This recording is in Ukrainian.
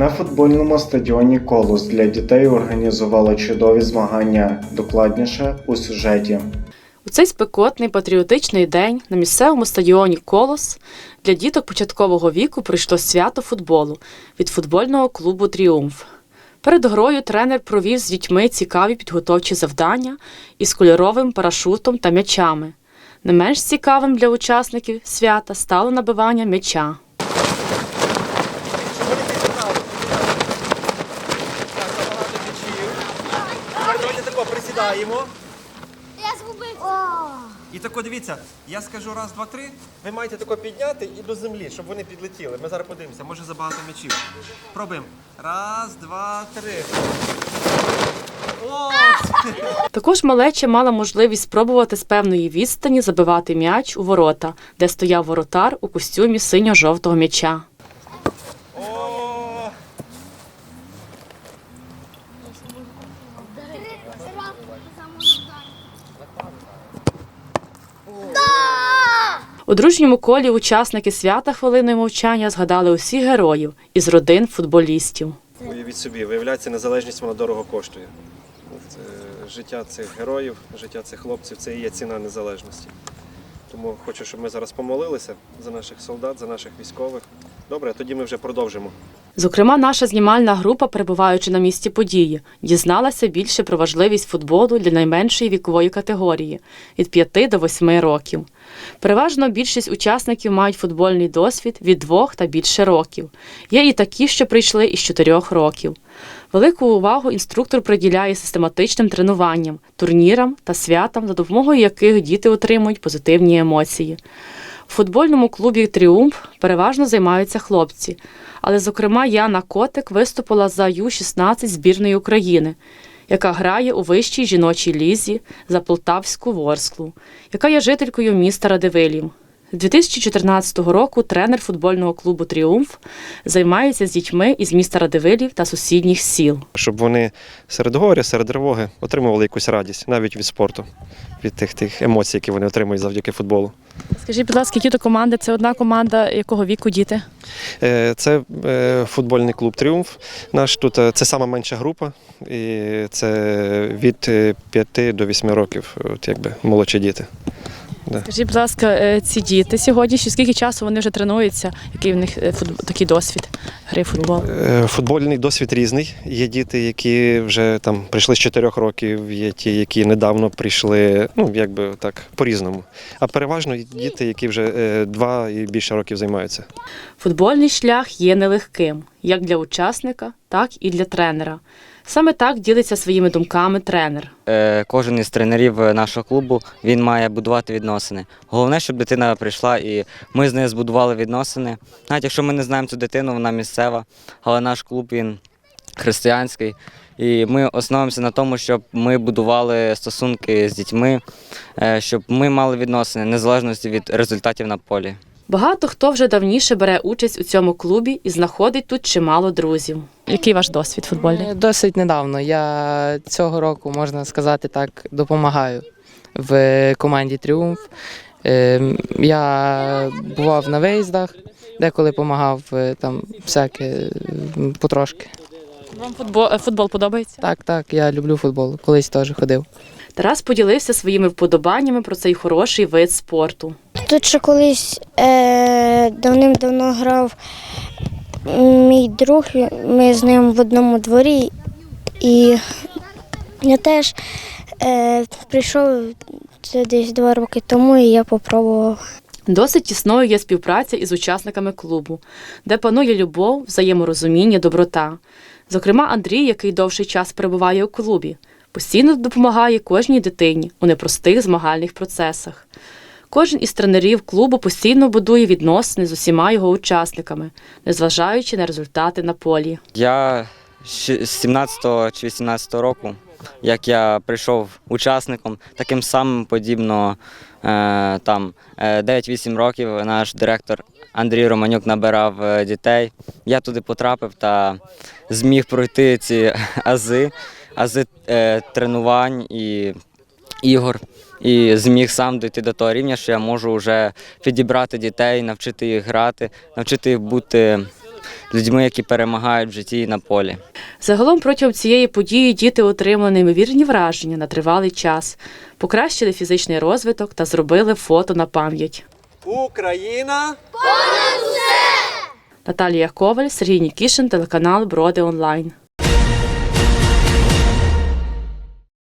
На футбольному стадіоні Колос для дітей організували чудові змагання. Докладніше у сюжеті. У цей спекотний патріотичний день на місцевому стадіоні Колос для діток початкового віку прийшло свято футболу від футбольного клубу Тріумф. Перед грою тренер провів з дітьми цікаві підготовчі завдання із кольоровим парашутом та м'ячами. Не менш цікавим для учасників свята стало набивання м'яча. Тако. Я згубив. І тако дивіться, я скажу раз, два, три. Ви маєте тако підняти і до землі, щоб вони підлетіли. Ми зараз подивимося, може забагато м'ячів. Пробуємо. Раз, два, три. О! Також малеча мала можливість спробувати з певної відстані забивати м'яч у ворота, де стояв воротар у костюмі синьо-жовтого м'яча. У дружньому колі учасники свята хвилиною мовчання згадали усіх героїв із родин футболістів. Уявіть собі, виявляється, незалежність вона дорого коштує. Е, життя цих героїв, життя цих хлопців це і є ціна незалежності. Тому хочу, щоб ми зараз помолилися за наших солдат, за наших військових. Добре, тоді ми вже продовжимо. Зокрема, наша знімальна група, перебуваючи на місці події, дізналася більше про важливість футболу для найменшої вікової категорії від 5 до 8 років. Переважно більшість учасників мають футбольний досвід від 2 та більше років. Є і такі, що прийшли із 4 років. Велику увагу інструктор приділяє систематичним тренуванням, турнірам та святам, за допомогою яких діти отримують позитивні емоції. У футбольному клубі Тріумф переважно займаються хлопці, але, зокрема, Яна Котик виступила за Ю-16 збірної України, яка грає у вищій жіночій лізі за Полтавську Ворсклу, яка є жителькою міста Радивилів. З 2014 року тренер футбольного клубу Тріумф займається з дітьми із міста Радивилів та сусідніх сіл. Щоб вони серед горя, серед тривоги отримували якусь радість, навіть від спорту, від тих, тих емоцій, які вони отримують завдяки футболу. Скажіть, будь ласка, які то команди? Це одна команда якого віку діти? Е, Це е, футбольний клуб Тріумф. Наш тут е, це сама менша група, і це від 5 до 8 років, от якби молодші діти. Скажіть, будь ласка, е, ці діти сьогодні, ще скільки часу вони вже тренуються? Який в них е, футбол, такий досвід гри в футбол? Е, Футбольний досвід різний. Є діти, які вже там прийшли з 4 років, є ті, які недавно прийшли, ну якби так, по-різному. А переважно діти, які вже е, два і більше років займаються. Футбольний шлях є нелегким як для учасника, так і для тренера. Саме так ділиться своїми думками тренер. Е, Кожен із тренерів е, нашого клубу він має будувати відносини. Головне, щоб дитина прийшла і ми з нею збудували відносини. Навіть якщо ми не знаємо цю дитину, вона місцева, але наш клуб він християнський. І ми основуємося на тому, щоб ми будували стосунки з дітьми, е, щоб ми мали відносини незалежно від результатів на полі. Багато хто вже давніше бере участь у цьому клубі і знаходить тут чимало друзів. Який ваш досвід футбольний? Е, Досить недавно. Я цього року, можна сказати так, допомагаю в команді Тріумф. Ем, Я бував на виїздах, деколи допомагав е, там всяке потрошки. Вам футбол, е, футбол подобається? Так, так, я люблю футбол. Колись теж ходив. Тарас поділився своїми вподобаннями про цей хороший вид спорту. Тут ще колись е, давним-давно грав мій друг, ми з ним в одному дворі. І я теж е, прийшов це десь два роки тому, і я попробував. Досить тісною є співпраця із учасниками клубу, де панує любов, взаєморозуміння, доброта. Зокрема, Андрій, який довший час перебуває у клубі, постійно допомагає кожній дитині у непростих змагальних процесах. Кожен із тренерів клубу постійно будує відносини з усіма його учасниками, незважаючи на результати на полі. Я з 17 чи 18 року, як я прийшов учасником, таким самим подібно е, там е, 9-8 років наш директор Андрій Романюк набирав е, дітей. Я туди потрапив та зміг пройти ці ази, ази е, тренувань і ігор. І зміг сам дійти до того рівня, що я можу вже підібрати дітей, навчити їх грати, навчити їх бути людьми, які перемагають в житті і на полі. Загалом протягом цієї події діти отримали неймовірні враження на тривалий час, покращили фізичний розвиток та зробили фото на пам'ять. Україна! Наталія Коваль, Сергій Нікішин, телеканал Броди Онлайн.